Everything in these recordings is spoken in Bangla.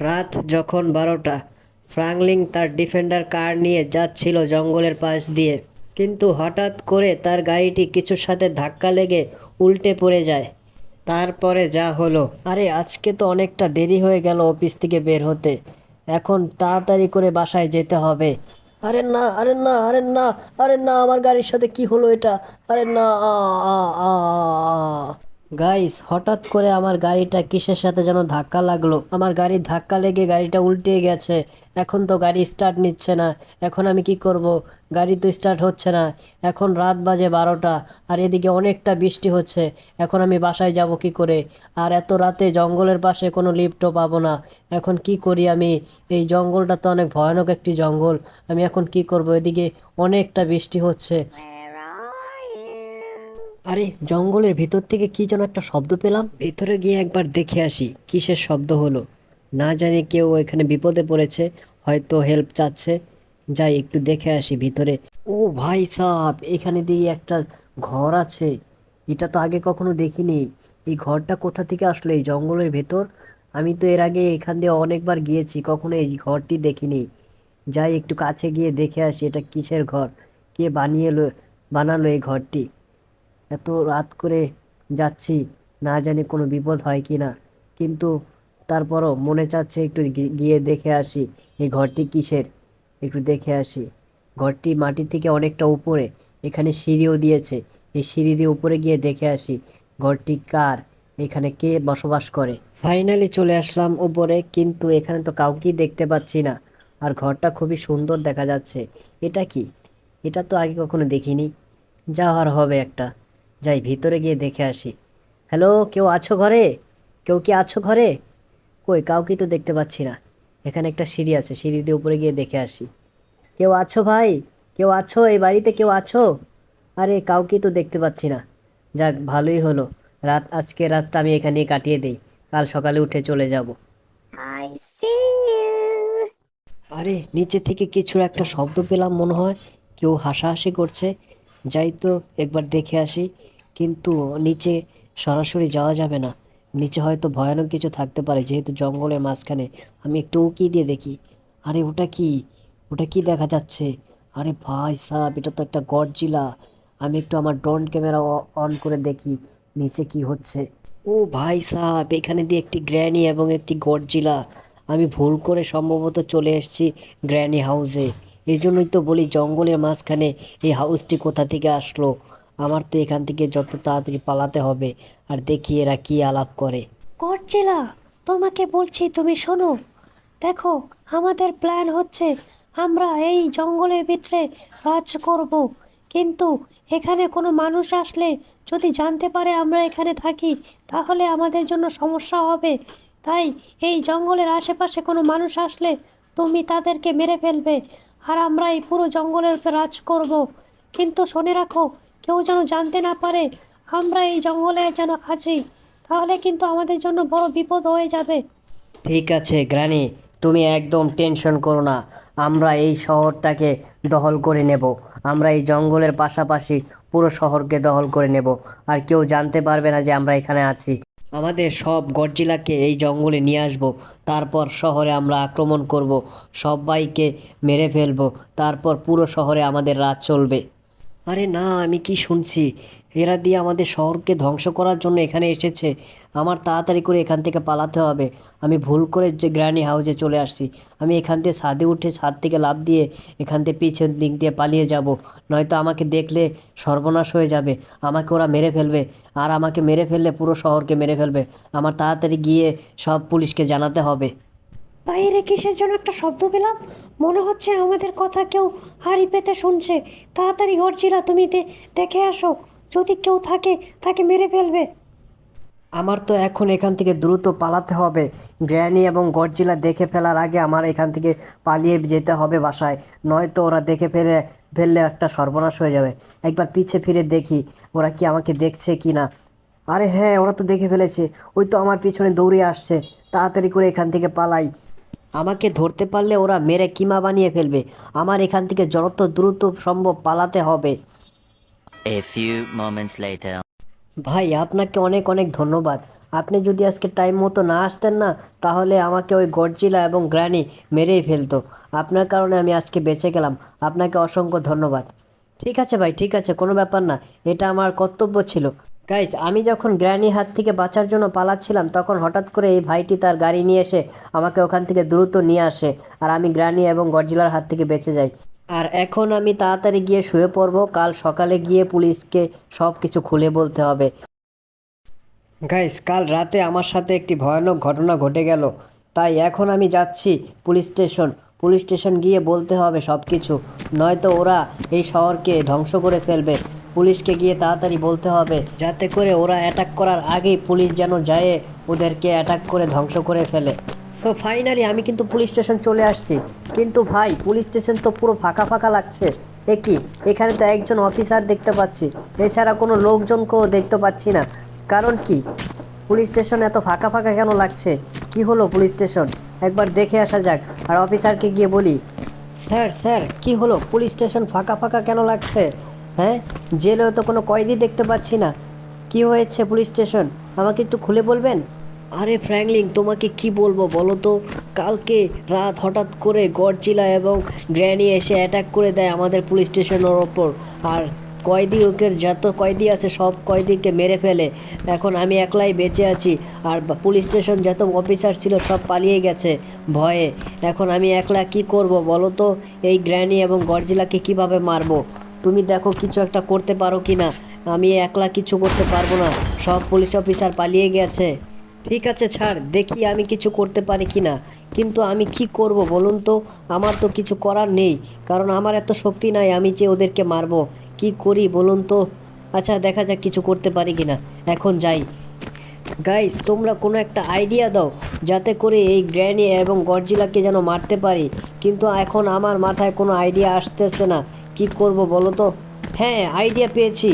রাত যখন বারোটা, ফ্রাঙ্কলিন তার ডিফেন্ডার কার নিয়ে যাচ্ছিল জঙ্গলের পাশ দিয়ে। কিন্তু হঠাৎ করে তার গাড়িটি কিছুর সাথে ধাক্কা লেগে উল্টে পড়ে যায়। তারপরে যা হলো। আরে, আজকে তো অনেকটা দেরি হয়ে গেল অফিস থেকে বের হতে। এখন তাড়াতাড়ি করে বাসায় যেতে হবে। আরে না আরে না আরে না আরে না, আমার গাড়ির সাথে কি হলো এটা? আরে না, আ আ আ গাইস হঠাৎ করে আমার গাড়িটা কিসের সাথে যেন ধাক্কা লাগল? আমার গাড়ির ধাক্কা লেগে গাড়িটা উল্টে গেছে। এখন তো গাড়ি স্টার্ট নিচ্ছে না। এখন আমি কি করব? গাড়ি তো স্টার্ট হচ্ছে না। এখন রাত বাজে বারোটা আর এদিকে অনেকটা বৃষ্টি হচ্ছে। এখন আমি বাসায় যাব কি করে? আর এত রাতে জঙ্গলের পাশে কোনো লিফটও পাবো না। এখন কি করি আমি? এই জঙ্গলটা তো অনেক ভয়ানক একটি জঙ্গল। আমি এখন কি করব? এদিকে অনেকটা বৃষ্টি হচ্ছে। আরে, জঙ্গলের ভেতর থেকে কি যেন একটা শব্দ পেলাম? ভিতরে গিয়ে একবার দেখে আসি, কিসের শব্দ হলো? না জানি কেউ এখানে বিপদে পড়েছে, হয়তো হেল্প চাচ্ছে। যাই, একটু দেখে আসি ভিতরে। ও ভাই সাহ এখানে দিয়ে একটা ঘর আছে। এটা তো আগে কখনো দেখিনি। এই ঘরটা কোথা থেকে আসলো এই জঙ্গলের ভেতর? আমি তো এর আগে এখান দিয়ে অনেকবার গিয়েছি, কখনো এই ঘরটি দেখিনি। যাই, একটু কাছে গিয়ে দেখে আসি এটা কিসের ঘর? কে বানিয়ে বানালো এই ঘরটি? এত রাত করে যাচ্ছি, না জানি কোনো বিপদ হয় কি না। কিন্তু তারপরও মনে চাচ্ছে একটু গিয়ে দেখে আসি, এই ঘরটি কিসের? একটু দেখে আসি। ঘরটি মাটি থেকে অনেকটা উপরে, এখানে সিঁড়িও দিয়েছে। এই সিঁড়ি দিয়ে উপরে গিয়ে দেখে আসি, ঘরটি কার? এখানে কে বসবাস করে? ফাইনালি চলে আসলাম উপরে, কিন্তু এখানে তো কাউকেই দেখতে পাচ্ছি না। আর ঘরটা খুবই সুন্দর দেখা যাচ্ছে। এটা কি? এটা তো আগে কখনো দেখিনি। যাওয়ার হবে একটা। যাই ভিতরে গিয়ে দেখে আসি। হ্যালো কেউ আছো ঘরে? কেউ কি আছো ঘরে? কই কাউকে তো দেখতে পাচ্ছি না। এখানে একটা সিঁড়ি আছে সিঁড়ি দিয়ে উপরে গিয়ে দেখে আসি। কেউ আছো ভাই? কেউ আছো? এই বাড়িতে কেউ আছো? আরে কাউকে তো দেখতে পাচ্ছি না। যাক ভালোই হলো। রাত আজকে রাতটা আমি এখানেই কাটিয়ে দিই। কাল সকালে উঠে চলে যাব। আরে নিচে থেকে কিছু একটা শব্দ পেলাম মনে হয়। কেউ হাসাহাসি করছে। যাই তো একবার দেখে আসি। কিন্তু নিচে সরাসরি যাওয়া যাবে না। নিচে হয়তো ভয়ানক কিছু থাকতে পারে, যেহেতু জঙ্গলের মাঝখানে। আমি একটু উকি দিয়ে দেখি। আরে, ওটা কি? ওটা কি দেখা যাচ্ছে? আরে ভাই সাহ এটা তো একটা গডজিলা। আমি একটু আমার ড্রোন ক্যামেরা অন করে দেখি, নিচে কি হচ্ছে। ও ভাই সাহেব, এখানে দিয়ে একটি গ্র্যানি এবং একটি গডজিলা। আমি ভুল করে সম্ভবত চলে এসেছি গ্র্যানি হাউসে। এই জন্যই তো বলি জঙ্গলের মাঝখানে এই হাউসটি কোথা থেকে আসলো? আমার তো এখান থেকে যত তাড়াতাড়ি পালাতে হবে আর দেখি এরা কি আলাপ করে। গডজিলা, তোমাকে বলছি তুমি শোনো। দেখো, আমাদের প্ল্যান হচ্ছে আমরা এই জঙ্গলের ভিতরে রাজ করব। কিন্তু এখানে কোনো মানুষ আসলে যদি জানতে পারে আমরা এখানে থাকি, তাহলে আমাদের জন্য সমস্যা হবে। তাই এই জঙ্গলের আশেপাশে কোনো মানুষ আসলে তুমি তাদেরকে মেরে ফেলবে, আর আমরা এই পুরো জঙ্গলের উপর রাজ করব। কিন্তু শুনে রাখো কেউ যেন জানতে না পারে, আমরা এই জঙ্গলে যেন আছি, তাহলে কিন্তু আমাদের জন্য বড় বিপদ হয়ে যাবে। ঠিক আছে, গ্রানি, তুমি একদম টেনশন করো না, আমরা এই শহরটাকে দখল করে নেব, আমরা এই জঙ্গলের পাশাপাশি পুরো শহরকে দখল করে নেব, আর কেউ জানতে পারবে না যে আমরা এখানে আছি। আমাদের সব গডজিলাকে এই জঙ্গলে নিয়ে আসব, তারপর শহরে আমরা আক্রমণ করব, সবাইকে মেরে ফেলব, তারপর পুরো শহরে আমাদের রাত চলবে। আরে না, আমি কি শুনছি? এরা দিয়ে আমাদের শহরকে ধ্বংস করার জন্য এখানে এসেছে। আমার তাড়াতাড়ি করে এখান থেকে পালাতে হবে। আমি ভুল করে যে গ্র্যানি হাউসে চলে আসছি। আমি এখান থেকে ছাদে উঠে ছাদ থেকে লাফ দিয়ে এখান থেকে পিছের দিক দিয়ে পালিয়ে যাব। নয়তো আমাকে দেখলে সর্বনাশ হয়ে যাবে। আমাকে ওরা মেরে ফেলবে। আর আমাকে মেরে ফেললে পুরো শহরকে মেরে ফেলবে। আমার তাড়াতাড়ি গিয়ে সব পুলিশকে জানাতে হবে। বাইরে কিসের জন্য একটা শব্দ পেলাম। মনে হচ্ছে আমাদের কথা কেউ হাড়ি পেতে শুনছে। তাড়াতাড়ি গড়ছিলা তুমি দেখে আসো। যদি কেউ থাকে, তাকে মেরে ফেলবে। আমার তো এখন এখান থেকে দ্রুত পালাতে হবে। গ্র্যানি এবং গডজিলা দেখে ফেলার আগে আমার এখান থেকে পালিয়ে যেতে হবে বাসায়। নয়তো ওরা দেখে ফেলে, ফেললে একটা সর্বনাশ হয়ে যাবে। একবার পিছে ফিরে দেখি, ওরা কি আমাকে দেখছে কি না। আরে হ্যাঁ ওরা তো দেখে ফেলেছে। ওই তো আমার পিছনে দৌড়ে আসছে। তাড়াতাড়ি করে এখান থেকে পালাই। আমাকে ধরতে পারলে ওরা মেরে কিমা বানিয়ে ফেলবে। আমার এখান থেকে যত দ্রুত সম্ভব পালাতে হবে। A few moments later. ভাই আপনাকে অনেক অনেক ধন্যবাদ। আপনি যদি আজকে টাইম মতো না আসতেন না তাহলে আমাকে ওই গডজিলা এবং গ্র্যানি মেরেই ফেলতো। আপনার কারণে আমি আজকে বেঁচে গেলাম। আপনাকে অসংখ্য ধন্যবাদ। ঠিক আছে ভাই ঠিক আছে কোনো ব্যাপার না। এটা আমার কর্তব্য ছিল। গাইস আমি যখন গ্র্যানির হাত থেকে বাঁচার জন্য পালাচ্ছিলাম, তখন হঠাৎ করে এই ভাইটি তার গাড়ি নিয়ে এসে আমাকে ওখান থেকে দ্রুত নিয়ে আসে আর আমি গ্র্যানি এবং গডজিলার হাত থেকে বেঁচে যাই। আর এখন আমি তাড়াতাড়ি গিয়ে শুয়ে পড়ব, কাল সকালে গিয়ে পুলিশকে সব কিছু খুলে বলতে হবে। গাইস কাল রাতে আমার সাথে একটি ভয়ানক ঘটনা ঘটে গেল। তাই এখন আমি যাচ্ছি পুলিশ স্টেশন। পুলিশ স্টেশন গিয়ে বলতে হবে সব কিছু নয়তো ওরা এই শহরকে ধ্বংস করে ফেলবে। পুলিশকে গিয়ে তাড়াতাড়ি বলতে হবে, যাতে করে ওরা অ্যাটাক করার আগেই পুলিশ যেন যায়, ওদেরকে অ্যাটাক করে ধ্বংস করে ফেলে। সো ফাইনালি আমি কিন্তু পুলিশ স্টেশন চলে আসছি। কিন্তু ভাই, পুলিশ স্টেশন তো পুরো ফাঁকা ফাঁকা লাগছে। এ কি? এখানে তো একজন অফিসার দেখতে পাচ্ছি। এছাড়া কোনো লোকজনকেও দেখতে পাচ্ছি না। কারণ কি? পুলিশ স্টেশন এত ফাঁকা ফাঁকা কেন লাগছে? কি হলো পুলিশ স্টেশন? একবার দেখে আসা যাক। আর অফিসারকে গিয়ে বলি, স্যার স্যার, কি হলো? পুলিশ স্টেশন ফাঁকা ফাঁকা কেন লাগছে? হ্যাঁ? জেলেও তো কোনো কয়েদি দেখতে পাচ্ছি না। কি হয়েছে পুলিশ স্টেশন? আমাকে একটু খুলে বলবেন? আরে ফ্র্যাঙ্কলিন, তোমাকে কি বলব বলো তো? কালকে রাত হঠাৎ করে গডজিলা এবং গ্র্যানি এসে অ্যাটাক করে দেয় আমাদের পুলিশ স্টেশনের ওপর। আর কয়েদি ওকে, যত কয়েদি আছে সব কয়েদিকে মেরে ফেলে। এখন আমি একলাই বেঁচে আছি আর পুলিশ স্টেশন যত অফিসার ছিল সব পালিয়ে গেছে ভয়ে। এখন আমি একলা কি করব বলো তো? এই গ্র্যানি এবং গডজিলাকে কীভাবে মারবো? তুমি দেখো কিছু একটা করতে পারো কি না আমি একলা কিছু করতে পারব না। সব পুলিশ অফিসার পালিয়ে গেছে। ঠিক আছে, ছাড়। দেখি আমি কিছু করতে পারি কি না কিন্তু আমি কি করব বলুন তো? আমার তো কিছু করার নেই। কারণ আমার এত শক্তি নাই, আমি যে ওদেরকে মারবো। কি করি বলুন তো? আচ্ছা দেখা যাক কিছু করতে পারি কি না এখন যাই। গাইস, তোমরা কোনো একটা আইডিয়া দাও যাতে করে এই গ্র্যানি এবং গডজিলাকে যেন মারতে পারি। কিন্তু এখন আমার মাথায় কোনো আইডিয়া আসতেছে না। কি করব বলো তো হ্যাঁ আইডিয়া পেয়েছি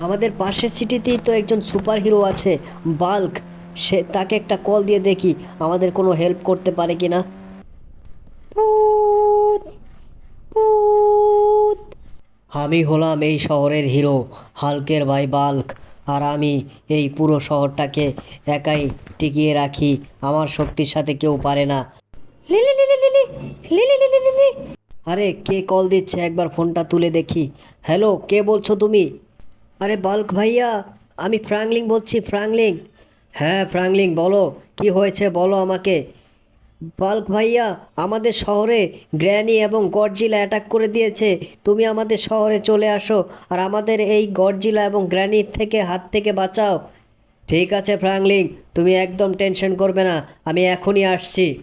আমাদের পাশের সিটিতেই তো একজন সুপার হিরো আছে বাল্ক সে তাকে একটা কল দিয়ে দেখি আমাদের কোনো হেল্প করতে পারে কি না আমি হলাম এই শহরের হিরো হালকের ভাই বাল্ক আর আমি এই পুরো শহরটাকে একাই টিকিয়ে রাখি আমার শক্তির সাথে কেউ পারে না Lily Lily Lily Lily Lily Lily আরে কে কল দিচ্ছে? একবার ফোনটা তুলে দেখি। হ্যালো, কে বলছো তুমি? আরে বাল্ক ভাইয়া, আমি ফ্রাঙ্কলিং বলছি, ফ্রাঙ্কলিং। হ্যাঁ ফ্রাঙ্কলিং, বলো, কি হয়েছে বলো আমাকে। বাল্ক ভাইয়া, আমাদের শহরে গ্র্যানি এবং গডজিলা অ্যাটাক করে দিয়েছে। তুমি আমাদের শহরে চলে আসো আর আমাদের এই গডজিলা এবং গ্র্যানির থেকে, হাত থেকে বাঁচাও। ঠিক আছে, ফ্রাঙ্কলিং, তুমি একদম টেনশন করবে না, আমি এখনই আসছি।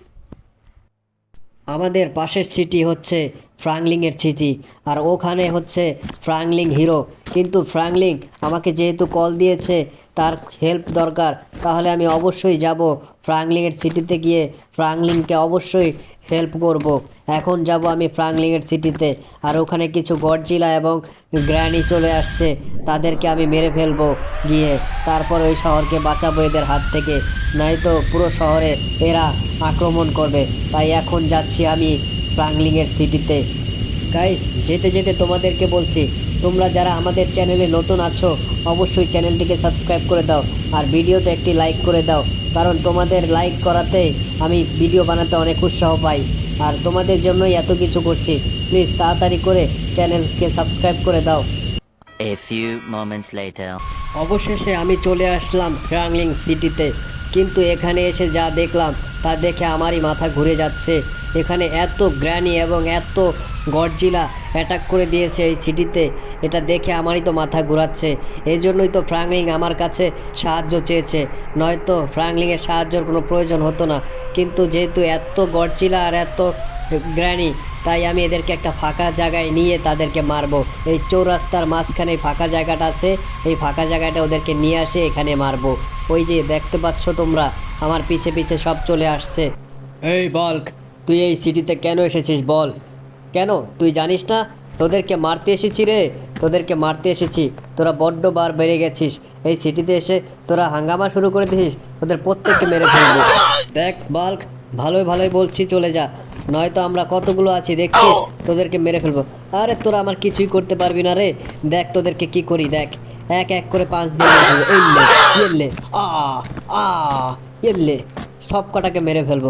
আমাদের পাশের সিটি হচ্ছে ফ্রাংলিংয়ের সিটি আর ওখানে হচ্ছে ফ্রাংলিং হিরো কিন্তু ফ্রাংলিং আমাকে যেহেতু কল দিয়েছে, তার হেল্প দরকার, তাহলে আমি অবশ্যই যাব ফ্রাংলিংয়ের সিটিতে গিয়ে ফ্রাংলিংকে অবশ্যই হেল্প করব। এখন যাব আমি ফ্রাংলিংয়ের সিটিতে আর ওখানে কিছু গডজিলা এবং গ্র্যানি চলে আসছে, তাদেরকে আমি মেরে ফেলব গিয়ে। তারপর ওই শহরকে বাঁচাবো এদের হাত থেকে। নয়তো পুরো শহরে এরা আক্রমণ করবে। তাই এখন যাচ্ছি আমি ফ্রাংলিংয়ের সিটিতে। গাইস যেতে যেতে তোমাদেরকে বলছি তোমরা যারা আমাদের চ্যানেলে নতুন আছো অবশ্যই চ্যানেলটিকে সাবস্ক্রাইব করে দাও আর ভিডিওতে একটি লাইক করে দাও কারণ তোমাদের লাইক করাতে আমি ভিডিও বানাতে অনেক উৎসাহ পাই। আর তোমাদের জন্যই এত কিছু করছি প্লিজ তাড়াতাড়ি করে চ্যানেলকে সাবস্ক্রাইব করে দাও। A few moments later. অবশেষে আমি চলে আসলাম ফ্রাংলিং সিটিতে কিন্তু এখানে এসে যা দেখলাম তা দেখে আমারই মাথা ঘুরে যাচ্ছে। এখানে এত গ্র্যানি এবং এত গডজিলা অ্যাটাক করে দিয়েছে এই সিটিতে এটা দেখে আমারই তো মাথা ঘুরাচ্ছে। এই জন্যই তো ফ্রাংলিং আমার কাছে সাহায্য চেয়েছে। নয়তো ফ্রাংলিংয়ের সাহায্যের কোনো প্রয়োজন হতো না। কিন্তু যেহেতু এত গডজিলা আর এত গ্র্যানি, তাই আমি এদেরকে একটা ফাঁকা জায়গায় নিয়ে তাদেরকে মারবো। এই চৌরাস্তার মাঝখানে ফাঁকা জায়গাটা আছে, এই ফাঁকা জায়গাটা ওদেরকে নিয়ে আসে, এখানে মারবো। ওই যে দেখতে পাচ্ছ তোমরা, আমার পিছে পিছে সব চলে আসছে। এই বল্ক তুই এই সিটিতে কেন এসেছিস বল? কেন? তুই জানিস না? তোদেরকে মারতে এসেছি রে। তোদেরকে মারতে এসেছি। তোরা বড্ড বার বেড়ে গেছিস। এই সিটিতে এসে তোরা হাঙ্গামা শুরু করে দিছিস তোদের প্রত্যেককে মেরে ফেলবি। দেখ, বাল্ক, ভালোই ভালোই বলছি, চলে যা। নয়তো আমরা কতগুলো আছি দেখছি তোদেরকে মেরে ফেলব। আরে, তোরা আমার কিছুই করতে পারবি না রে। দেখ, তোদেরকে কি করি, দেখ। এক এক করে পাঁচ দিন এল্লে এল্লে আ আ এল্লে সব কটাকে মেরে ফেলব।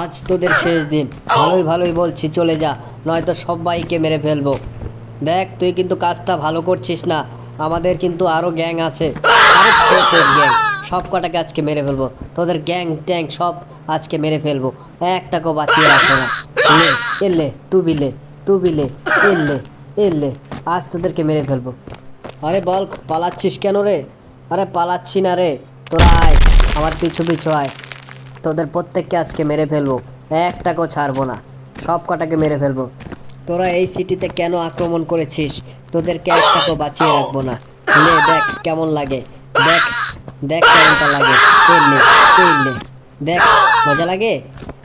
আজ তোদের শেষ দিন। ভালোই ভালোই বলছি, চলে যা। নয়তো সবাইকে মেরে ফেলব। দেখ, তুই কিন্তু কাজটা ভালো করছিস না। আমাদের কিন্তু আরও গ্যাং আছে। গ্যাং। সব কটাকে আজকে মেরে ফেলব। তোদের গ্যাং ট্যাং সব আজকে মেরে ফেলব। একটাকেও বাঁচিয়ে রাখব না। লে এলে তু বিলে তু বিলে এলে এলে। আজ তোদেরকে মেরে ফেলব। আরে বল, পালাচ্ছিস কেন রে? আরে পালাচ্ছি না রে। তোরা আয় আমার পিছু পিছু আয়। তোদের প্রত্যেককে আজকে মেরে ফেলব, একটাকেও ছাড়বো না। সব কটাকে মেরে ফেলব। তোরা এই সিটিতে কেন আক্রমণ করেছিস? তোদেরকে একটাকেও বাঁচিয়ে রাখব না। নে, দেখ কেমন লাগে। দেখ দেখ কেমনটা লাগে। নে দেখ, মজা লাগে?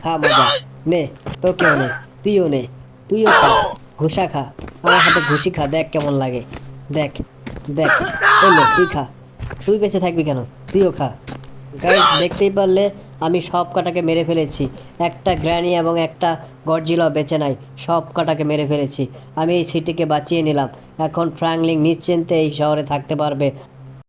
খা মজা। নে, তোকেও নে, তুইও নে, তুইও খা। ঘুষা খা। আমার হাতে ঘুষি খা, দেখ কেমন লাগে। দেখ দেখ। এই তুই খা। তুই বেঁচে থাকবি কেন? তুইও খা। গাইস দেখতেই পারলে আমি সব কাটাকে মেরে ফেলেছি। একটা গ্র্যানি এবং একটা গর্জিলা বেঁচে নাই, সব কাটাকে মেরে ফেলেছি। আমি এই সিটিকে বাঁচিয়ে নিলাম। এখন ফ্রাঙ্কলিং নিশ্চিন্তে এই শহরে থাকতে পারবে।